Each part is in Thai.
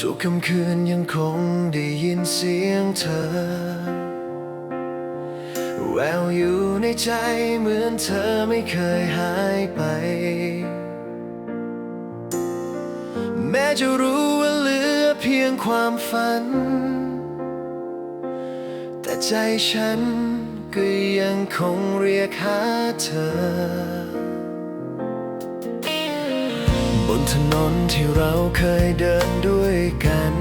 ทุกค่ำคืนยังคงได้ยินเสียงเธอ แววอยู่ในใจเหมือนเธอไม่เคยหายไป แม้จะรู้ว่าเหลือเพียงความฝัน แต่ใจฉันก็ยังคงเรียกหาเธอ นถนนที่เราเคยเดินด้วยกัน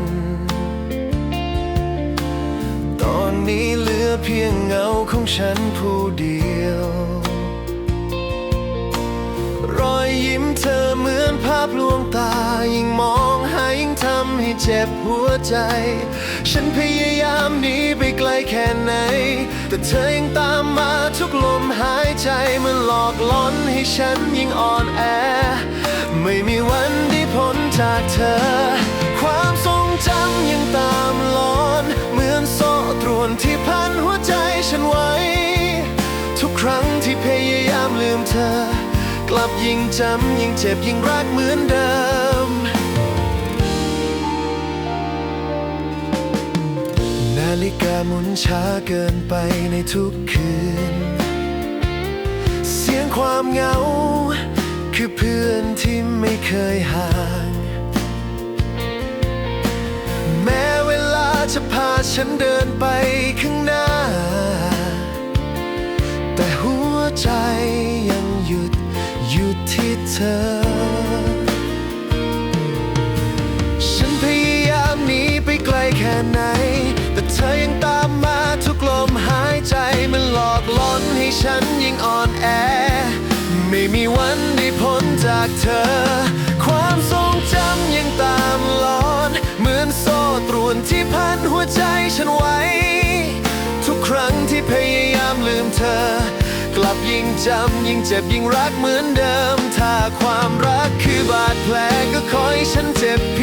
ตอนนี้เหลือเพียงเงาของฉันผู้เดียว รอยยิ้มเธอเหมือนภาพลวงตา ยิ่งมองหายิ่งทำให้เจ็บหัวใจ ฉันพยายามหนีไปไกลแค่ไหน แต่เธอยังตามมาทุกลมหายใจมันหลอกล่อนให้ฉันยิ่งอ่อนแอ ไม่มีวันได้พ้นจากเธอ ความทรงจำยังตามหลอน เหมือนโซ่ตรวนที่พันหัวใจฉันไว้ ทุกครั้งที่พยายามลืมเธอ กลับยิ่งจำยิ่งเจ็บยิ่งรักเหมือนเดิม นาฬิกาหมุนช้าเกินไปในทุกคืน เสียงความเหงา คือเพื่อนที่ไม่เคยห่าง แม้เวลาจะพาฉันเดินไปข้างหน้า แต่หัวใจยังหยุดอยู่ที่เธอ ฉันพยายามหนีไปไกลแค่ไหน แต่เธอยังตามมาทุกลมหายใจมันหลอกล่อนให้ฉันยิ่งอ่อนแอ จากเธอ ความทรงจำยังตามหลอน เหมือนโซ่ตรวนที่พันหัวใจฉันไว้ ทุกครั้งที่พยายามลืมเธอ กลับยิ่งจำยิ่งเจ็บยิ่งรักเหมือนเดิม ถ้าความรักคือบาดแผลก็คอยฉันเจ็บเพีย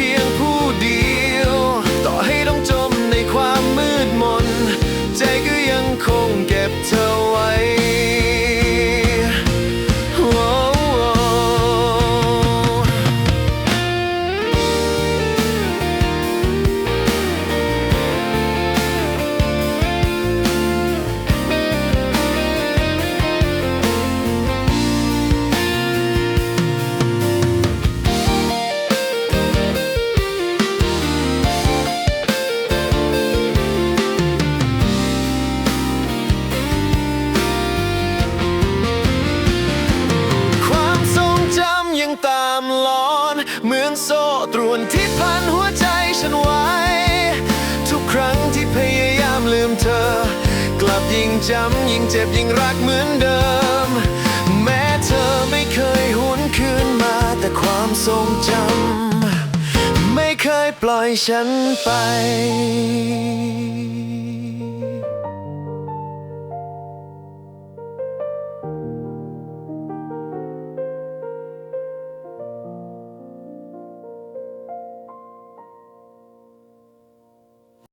ยังตามหลอน เหมือนโซ่ตรวนที่พันหัวใจฉันไว้ ทุกครั้งที่พยายามลืมเธอ กลับยิ่งจำยิ่งเจ็บยิ่งรักเหมือนเดิม แม้เธอไม่เคยหวนคืนมาแต่ความทรงจำไม่เคยปล่อยฉันไป